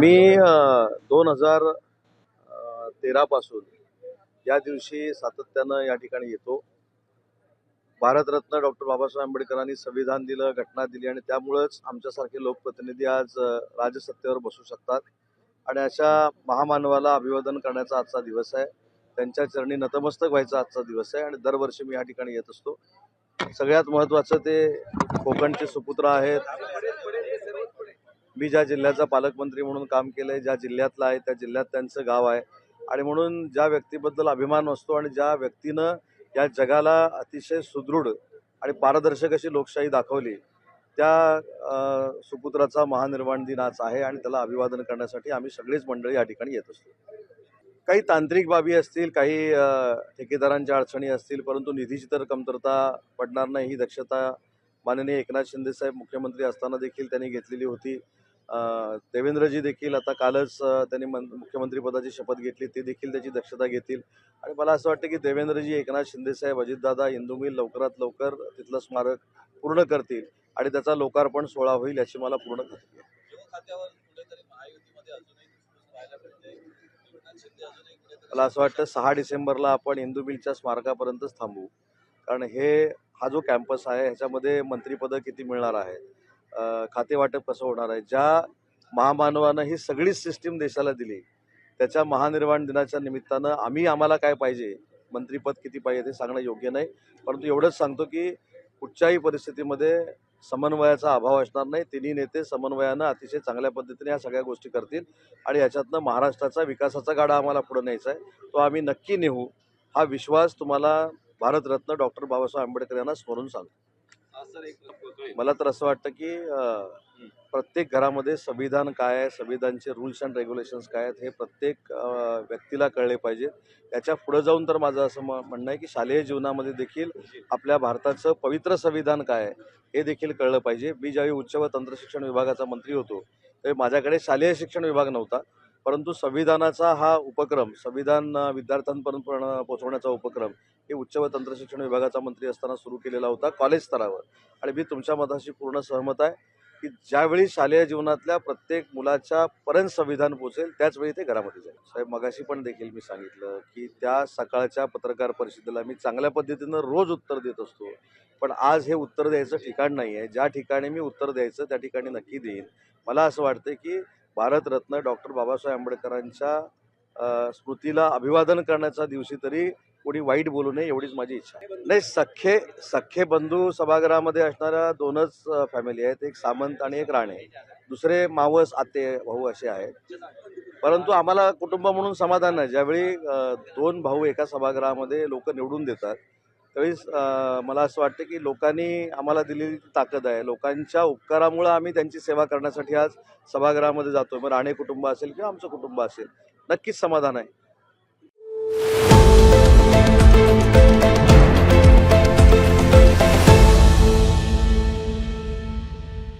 मी दोन हजार तेरापासून या दिवशी सातत्यानं या ठिकाणी येतो. भारतरत्न डॉक्टर बाबासाहेब आंबेडकरांनी संविधान दिलं घटना दिली आणि त्यामुळंच आमच्यासारखे लोकप्रतिनिधी आज राजसत्तेवर बसू शकतात. आणि अशा महामानवाला अभिवादन करण्याचा आजचा दिवस आहे. त्यांच्या चरणी नतमस्तक व्हायचा आजचा दिवस आहे आणि दरवर्षी मी या ठिकाणी येत असतो. सगळ्यात महत्त्वाचं ते कोकणचे सुपुत्र आहेत. मी ज्या जिल्ह्याचा पालकमंत्री म्हणून काम केलंय ज्या जिल्ह्यातला आहे त्या जिल्ह्यात त्यांचं गाव आहे. आणि म्हणून ज्या व्यक्तीबद्दल अभिमान असतो आणि ज्या व्यक्तीनं या जगाला अतिशय सुदृढ आणि पारदर्शक अशी लोकशाही दाखवली त्या सुपुत्राचा महानिर्माण दिन आज आहे आणि त्याला अभिवादन करण्यासाठी आम्ही सगळीच मंडळी या ठिकाणी येत असतो. काही तांत्रिक बाबी असतील काही ठेकेदारांच्या अडचणी असतील परंतु निधीची तर कमतरता पडणार नाही ही दक्षता माननीय एकनाथ शिंदेसाहेब मुख्यमंत्री असताना देखील त्यांनी घेतलेली होती. देवेंद्रजी देखील आता कालच त्यांनी मन मुख्यमंत्रीपदाची शपथ घेतली ते देखील त्याची दक्षता घेतील. आणि मला असं वाटतं की देवेंद्रजी एकनाथ शिंदेसाहेब अजितदादा इंदू मिल लवकरात लवकर तिथलं स्मारक पूर्ण करतील आणि त्याचा लोकार्पण सोहळा होईल याची मला पूर्ण खात्री आहे. मला असं वाटतं सहा डिसेंबरला आपण इंदुमिलच्या स्मारकापर्यंतच थांबू. कारण हे हा जो कॅम्पस आहे ह्याच्यामध्ये मंत्रिपदं किती मिळणार आहेत? खातेवाटप कसं होणार आहे? ज्या महामानवानं ही सगळीच सिस्टीम देशाला दिली त्याच्या महानिर्वाण दिनाच्या निमित्तानं आम्ही आम्हाला काय पाहिजे? मंत्रिपद किती पाहिजे ते सांगणं योग्य नाही. परंतु एवढंच सांगतो की कुठच्याही परिस्थितीमध्ये समन्वयाचा अभाव असणार नाही. तिन्ही नेते समन्वयानं अतिशय चांगल्या पद्धतीने या सगळ्या गोष्टी करतील आणि याच्यातनं महाराष्ट्राचा विकासाचा गाडा आम्हाला पुढे न्यायचा आहे. तो आम्ही नक्की नेऊ हा विश्वास तुम्हाला भारतरत्न डॉक्टर बाबासाहेब आंबेडकर यांना स्मरून सांगतो. मला तर असं वाटतं की प्रत्येक घरामध्ये संविधान काय आहे संविधानचे रूल्स अँड रेग्युलेशन्स काय आहेत हे प्रत्येक व्यक्तीला कळले पाहिजे. याच्यापुढे जाऊन तर माझं असं म- म्हणणं आहे की शालेय जीवनामध्ये देखील आपल्या भारताचं पवित्र संविधान काय आहे हे देखील कळलं पाहिजे. मी ज्यावेळी उच्च व तंत्रशिक्षण विभागाचा मंत्री होतो त्यावेळी माझ्याकडे शालेय शिक्षण विभाग नव्हता. परंतु संविधानाचा हा उपक्रम संविधान विद्यार्थ्यांपर्यंत पण पोहोचवण्याचा उपक्रम हे उच्च व तंत्रशिक्षण विभागाचा मंत्री असताना सुरू केलेला होता कॉलेज स्तरावर. आणि मी तुमच्या मताशी पूर्ण सहमत आहे की ज्यावेळी शालेय जीवनातल्या प्रत्येक मुलाच्या पर्यंत संविधान पोचेल त्याचवेळी ते घरामध्ये जाईल. साहेब मगाशी पण देखील मी सांगितलं की त्या सकाळच्या पत्रकार परिषदेला मी चांगल्या पद्धतीनं रोज उत्तर देत असतो. पण आज हे उत्तर द्यायचं ठिकाण नाही आहे ज्या ठिकाणी मी उत्तर द्यायचं त्या ठिकाणी नक्की देईन. मला असं वाटतं की भारतरत्न डॉक्टर बाबासाहेब आंबेडकरांच्या स्मृतीला अभिवादन करण्याच्या दिवशी तरी कोणी वाईट बोलू नये एवढीच माझी इच्छा आहे. नाही सख्खे सख्खे बंधू सभागृहामध्ये असणाऱ्या दोनच फॅमिली आहेत. एक सामंत आणि एक राणे. दुसरे मावस आते भाऊ असे आहेत. परंतु आम्हाला कुटुंब म्हणून समाधान नाही. ज्यावेळी दोन भाऊ एका सभागृहामध्ये लोक निवडून देतात त्यावेळी मला असं वाटतं की लोकांनी आम्हाला दिलेली ताकद आहे. लोकांच्या उपकारामुळं आम्ही त्यांची सेवा करण्यासाठी आज सभागृहामध्ये जातो मग राणे कुटुंब असेल किंवा आमचं कुटुंब असेल नक्कीच समाधान आहे.